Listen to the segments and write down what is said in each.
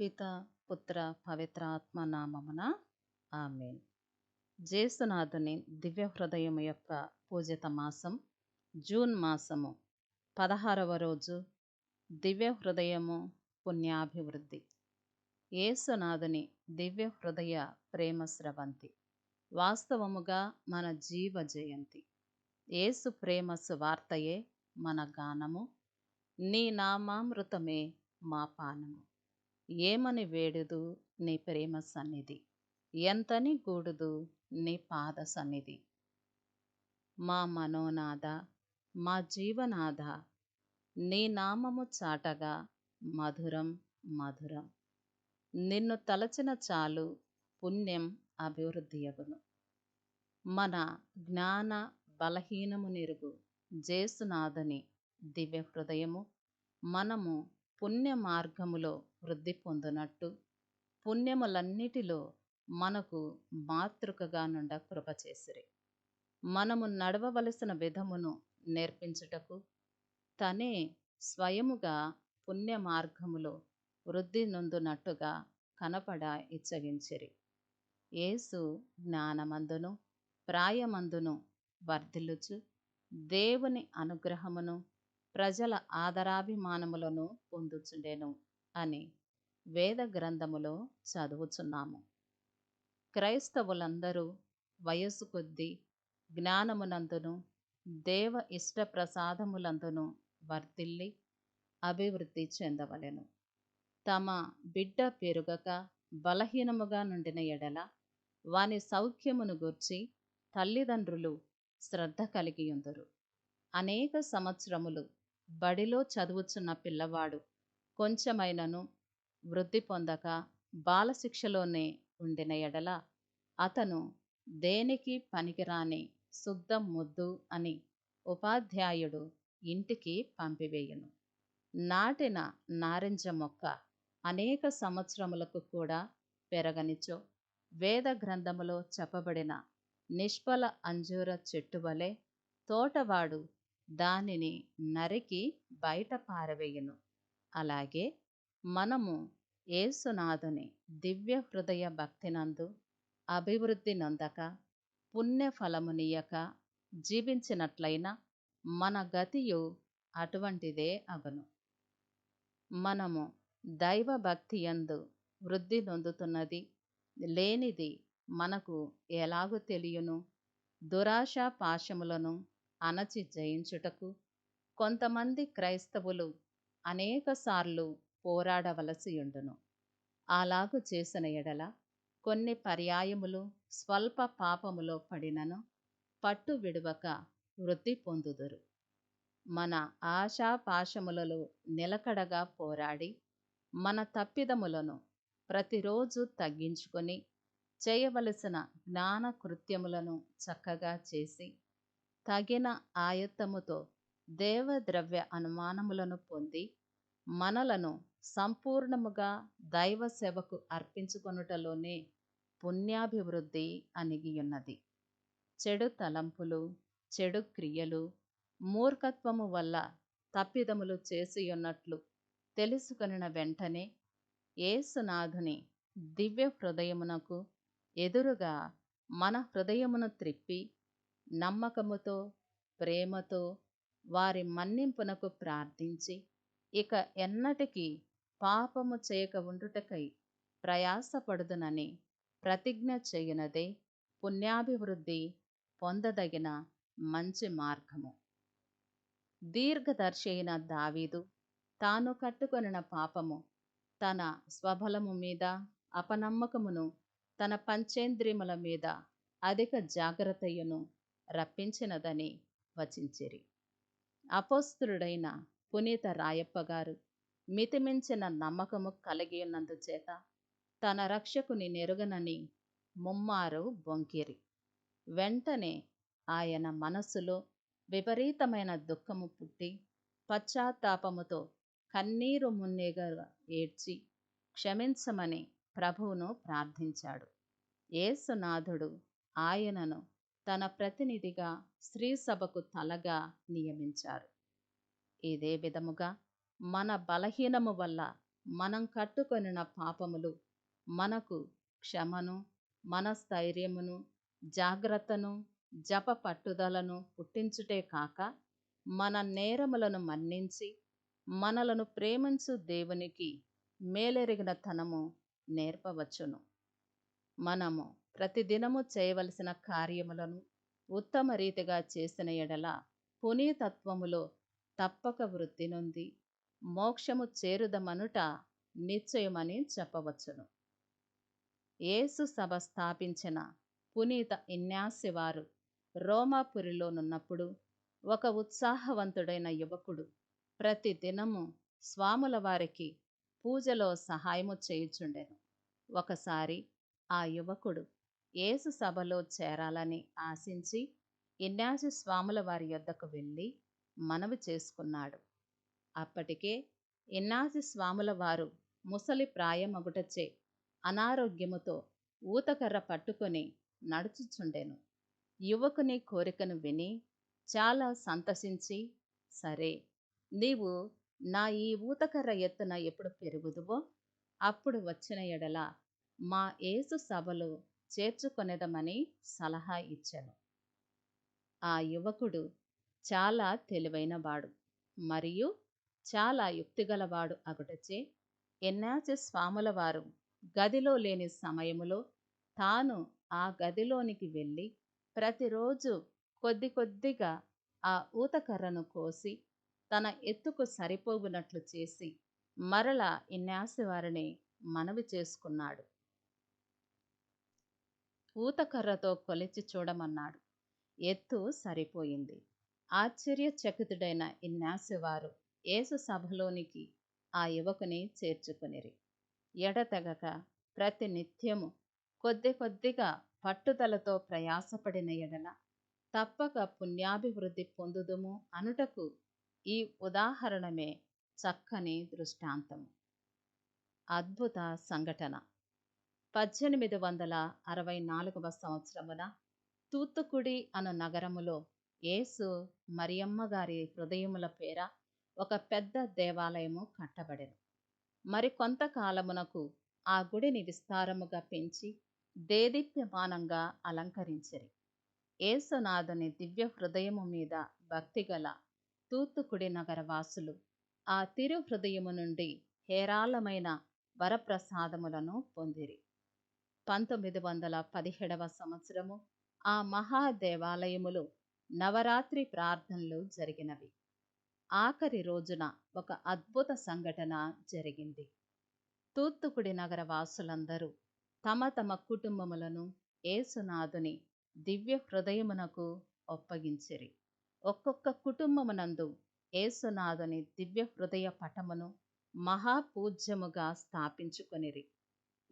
పిత పుత్ర పవిత్రాత్మ నామమున ఆమెన్. జేసునాథుని దివ్య హృదయం యొక్క పూజిత మాసం జూన్ మాసము పదహారవ రోజు దివ్య హృదయము పుణ్యాభివృద్ధి. యేసునాథుని దివ్య హృదయ ప్రేమ స్రవంతి. వాస్తవముగా మన జీవ జయంతి. యేసు ప్రేమ సువార్తయే మన గానము. నీ నామామృతమే మా పానము. ఏమని వేడుదు నీ ప్రేమ సన్నిధి? ఎంతని గూడుదు నీ పాద సన్నిధి? మా మనోనాథ మా జీవనాథ నీ నామము చాటగా మధురం మధురం. నిన్ను తలచిన చాలు పుణ్యం అభివృద్ధియగును. మన జ్ఞాన బలహీనము నిరుగు జేసునాథని దివ్య హృదయము మనము పుణ్య మార్గములో వృద్ధి పొందునట్టు పుణ్యములన్నిటిలో మనకు మాతృకగా నుండ కృప చేసిరి. మనము నడవవలసిన విధమును నేర్పించుటకు తనే స్వయముగా పుణ్య మార్గములో వృద్ధి నొందునట్టుగా కనపడ ఇచ్చగించిరి. యేసు జ్ఞానమందును ప్రాయమందును వర్ధిల్లుచు దేవుని అనుగ్రహమును ప్రజల ఆదరాభిమానములను పొందుచుండెను అని వేద గ్రంథములో చదువుచున్నాము. క్రైస్తవులందరూ వయస్సు కొద్దీ జ్ఞానమునందును దేవ ఇష్ట ప్రసాదములందును అభివృద్ధి చెందవలెను. తమ బిడ్డ పెరుగక బలహీనముగా నుండిన ఎడల వాని సౌఖ్యమును గూర్చి తల్లిదండ్రులు శ్రద్ధ కలిగియుందురు. అనేక సంవత్సరములు బడిలో చదువుచున్న పిల్లవాడు కొంచెమైనను వృద్ధి పొందక బాలశిక్షలోనే ఉండిన ఎడల అతను దేనికి పనికిరాని శుద్ధ ముద్దు అని ఉపాధ్యాయుడు ఇంటికి పంపివేయును. నాటిన నారింజ మొక్క అనేక సంవత్సరములకు కూడా పెరగనిచో వేద గ్రంథములో చెప్పబడిన నిష్ఫల అంజూర చెట్టు వలె తోటవాడు దానిని నరికి బయట పారవేయును. అలాగే మనము ఏసునాథుని దివ్య హృదయ భక్తినందు అభివృద్ధి నొందక పుణ్యఫలమునియక జీవించినట్లయినా మన గతియు అటువంటిదే అగును మనము దైవ భక్తి యందు వృద్ధి నొందుతున్నది లేనిది మనకు ఎలాగు తెలియను? దురాశ పాశములను అణచి జయించుటకు కొంతమంది క్రైస్తవులు అనేకసార్లు పోరాడవలసి ఉండును అలాగు చేసిన ఎడల కొన్ని పర్యాయములు స్వల్ప పాపములో పడినను పట్టు విడువక వృద్ధి పొందుదురు. మన ఆశాపాశములలో నిలకడగా పోరాడి మన తప్పిదములను ప్రతిరోజు తగ్గించుకొని చేయవలసిన జ్ఞాన కృత్యములను చక్కగా చేసి తగిన ఆయత్తముతో దేవద్రవ్య అనుమానములను పొంది మనలను సంపూర్ణముగా దైవ సేవకు అర్పించుకొనుటలోనే పుణ్యాభివృద్ధి అణిగియున్నది. చెడు తలంపులు చెడు క్రియలు మూర్ఖత్వము వల్ల తప్పిదములు చేసియున్నట్లు తెలుసుకొనిన వెంటనే ఏసునాథుని దివ్య హృదయమునకు ఎదురుగా మన హృదయమును త్రిప్పి నమ్మకముతో ప్రేమతో వారి మన్నింపునకు ప్రార్థించి ఇక ఎన్నటికీ పాపము చేయక ఉండుటకై ప్రయాసపడుదునని ప్రతిజ్ఞ చేయునదే పుణ్యాభివృద్ధి పొందదగిన మంచి మార్గము. దీర్ఘదర్శి అయిన దావీదు తాను కట్టుకొనిన పాపము తన స్వబలము మీద అపనమ్మకమును తన పంచేంద్రియముల మీద అధిక జాగ్రత్తయును రప్పించినదని వచించిరి. అపోస్తుడైన పునీత రాయప్ప గారు మితిమించిన నమ్మకము కలిగి ఉన్నందుచేత తన రక్షకుని నెరుగనని ముమ్మారు బొంకిరి. వెంటనే ఆయన మనస్సులో విపరీతమైన దుఃఖము పుట్టి పశ్చాత్తాపముతో కన్నీరు మున్నేగా ఏడ్చి క్షమించమని ప్రభువును ప్రార్థించాడు. ఏసునాథుడు ఆయనను తన ప్రతినిధిగా స్త్రీ సభకు తలగా నియమించారు. ఇదే విధముగా మన బలహీనము వల్ల మనం కట్టుకొనిన పాపములు మనకు క్షమను మనస్థైర్యమును జాగ్రత్తను జప పట్టుదలను పుట్టించుటే కాక మన నేరములను మన్నించి మనలను ప్రేమించు దేవునికి మేలెరిగిన తనము నేర్పవచ్చును. మనము ప్రతిదినము చేయవలసిన కార్యములను ఉత్తమ రీతిగా చేసిన ఎడల పునీతత్వములో తప్పక వృద్ధి నొంది మోక్షము చేరుదమనుట నిశ్చయమని చెప్పవచ్చును. యేసు సభ స్థాపించిన పునీత ఇన్యాసివారు రోమాపురిలోనున్నప్పుడు ఒక ఉత్సాహవంతుడైన యువకుడు ప్రతి దినము స్వాముల వారికి పూజలో సహాయము చేయుచుండెను. ఒకసారి ఆ యువకుడు యేసు సభలో చేరాలని ఆశించి ఇన్యాసి స్వాముల వారి యొద్దకు వెళ్ళి మనవి చేసుకున్నాడు. అప్పటికే ఇన్నాసి స్వాముల వారు ముసలి ప్రాయమగుటచే అనారోగ్యముతో ఊతకర్ర పట్టుకొని నడుచుచుండెను. యువకుని కోరికను విని చాలా సంతసించి సరే నీవు నా ఈ ఊతకర్ర ఎత్తున ఎప్పుడు పెరుగుదువో అప్పుడు వచ్చిన ఎడల మా ఏసు సభలో చేర్చుకొనేదమని సలహా ఇచ్చాను. ఆ యువకుడు చాలా తెలివైనవాడు మరియు చాలా యుక్తిగలవాడు అగుటచే ఎన్నాచి స్వాముల వారు గదిలో లేని సమయములో తాను ఆ గదిలోనికి వెళ్ళి ప్రతిరోజు కొద్ది కొద్దిగా ఆ ఊతకర్రను కోసి తన ఎత్తుకు సరిపోగునట్లు చేసి మరల ఇన్యాసి వారిని మనవి చేసుకున్నాడు. ఊతకర్రతో కొలిచి చూడమన్నాడు. ఎత్తు సరిపోయింది. ఆశ్చర్యచకితుడైన ఇన్యాసివారు యేసు సభలోనికి ఆ యువకుని చేర్చుకునిరి. ఎడతెగక ప్రతి నిత్యము కొద్ది కొద్దిగా పట్టుదలతో ప్రయాసపడిన ఎడల తప్పక పుణ్యాభివృద్ధి పొందుదుము అనుటకు ఈ ఉదాహరణమే చక్కని దృష్టాంతము. అద్భుత సంఘటన. పద్దెనిమిది వందల అరవై నాలుగవ సంవత్సరమున తూత్తుకుడి అను నగరములో యేసు మరియమ్మ గారి హృదయముల పేర ఒక పెద్ద దేవాలయము కట్టబడెను. మరి కొంతకాలమునకు ఆ గుడిని విస్తారముగా పెంచి దేదీప్యమానంగా అలంకరించిరి. ఏసునాథుని దివ్య హృదయము మీద భక్తిగల తూత్తుకుడి నగరవాసులు ఆ తిరు హృదయము నుండి హేరాళమైన వరప్రసాదములను పొందిరి. పంతొమ్మిది వందల పదిహేడవ సంవత్సరము ఆ మహాదేవాలయములో నవరాత్రి ప్రార్థనలు జరిగినవి. ఆఖరి రోజున ఒక అద్భుత సంఘటన జరిగింది. తూత్తుకుడి నగర వాసులందరూ తమ తమ కుటుంబములను ఏసునాథుని దివ్య హృదయమునకు ఒప్పగించిరి. ఒక్కొక్క కుటుంబమునందు ఏసునాథుని దివ్య హృదయ పటమును మహాపూజ్యముగా స్థాపించుకొనిరి.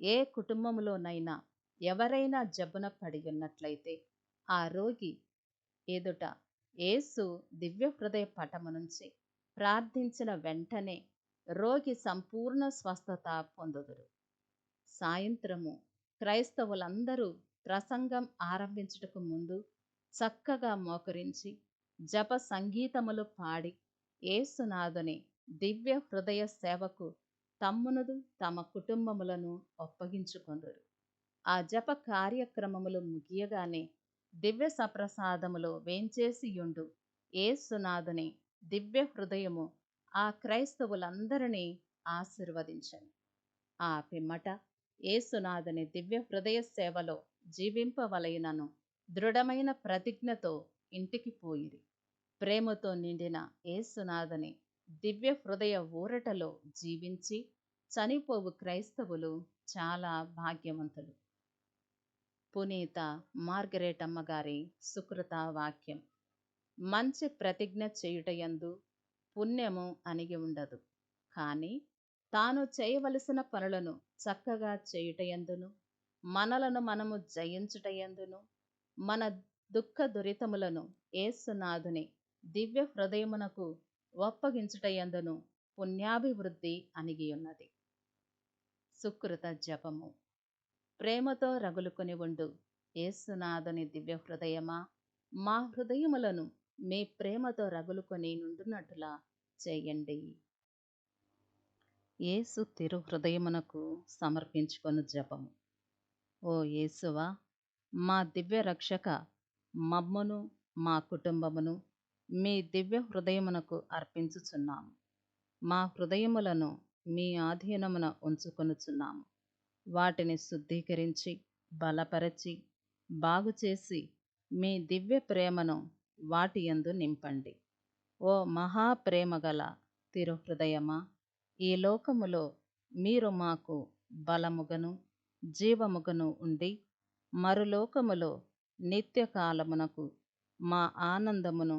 ఏ కుటుంబములోనైనా ఎవరైనా జబ్బున పడి ఉన్నట్లయితే ఆ రోగి ఎదుట యేసు దివ్య హృదయ పటము నుంచి ప్రార్థించిన వెంటనే రోగి సంపూర్ణ స్వస్థత పొందుదురు. సాయంత్రము క్రైస్తవులందరూ ప్రసంగం ఆరంభించుటకు ముందు చక్కగా మోకరించి జప సంగీతములు పాడి ఏసునాథుని దివ్య హృదయ సేవకు తమ్మునదు తమ కుటుంబములను ఒప్పగించుకొందరు ఆ జప కార్యక్రమములు ముగియగానే దివ్య సప్రసాదములో వేంచేసియుండు ఏసునాథుని దివ్య హృదయము ఆ క్రైస్తవులందరినీ ఆశీర్వదించను. ఆ పిమ్మట ఏసునాథుని దివ్య హృదయ సేవలో జీవింపవలయునను దృఢమైన ప్రతిజ్ఞతో ఇంటికి పోయిరి. ప్రేమతో నిండిన ఏసునాథుని దివ్య హృదయ ఊరటలో జీవించి చనిపోవు క్రైస్తవులు చాలా భాగ్యవంతులు. పునీత మార్గరేట్ అమ్మగారి సుకృత వాక్యం. మంచి ప్రతిజ్ఞ చేయుటయందు పుణ్యము అణిగి ఉండదు. కానీ తాను చేయవలసిన పనులను చక్కగా చేయుటయందును మనలను మనము జయించుటయందును మన దుఃఖ దురితములను ఏసునాథుని దివ్య హృదయమునకు ఒప్పగించుటయందును పుణ్యాభివృద్ధి అణిగియున్నది సుకృత జపము. ప్రేమతో రగులుకొని ఉండు. ఏసునాథుని దివ్య హృదయమా మా హృదయములను మీ ప్రేమతో రగులుకొని నుండునట్టులా చేయండి. ఏసు తిరు హృదయమునకు సమర్పించుకొను జపము. ఓ యేసువా మా దివ్య రక్షక మమ్మును మా కుటుంబమును మీ దివ్య హృదయమునకు అర్పించుచున్నాము. మా హృదయములను మీ ఆధీనమున ఉంచుకొనుచున్నాము. వాటిని శుద్ధీకరించి బలపరచి బాగుచేసి మీ దివ్య ప్రేమను వాటి యందు నింపండి. ఓ మహాప్రేమగల తిరుహృదయమా ఈ లోకములో మీరు మాకు బలముగను జీవముగను ఉండి మరులోకములో నిత్యకాలమునకు మా ఆనందమును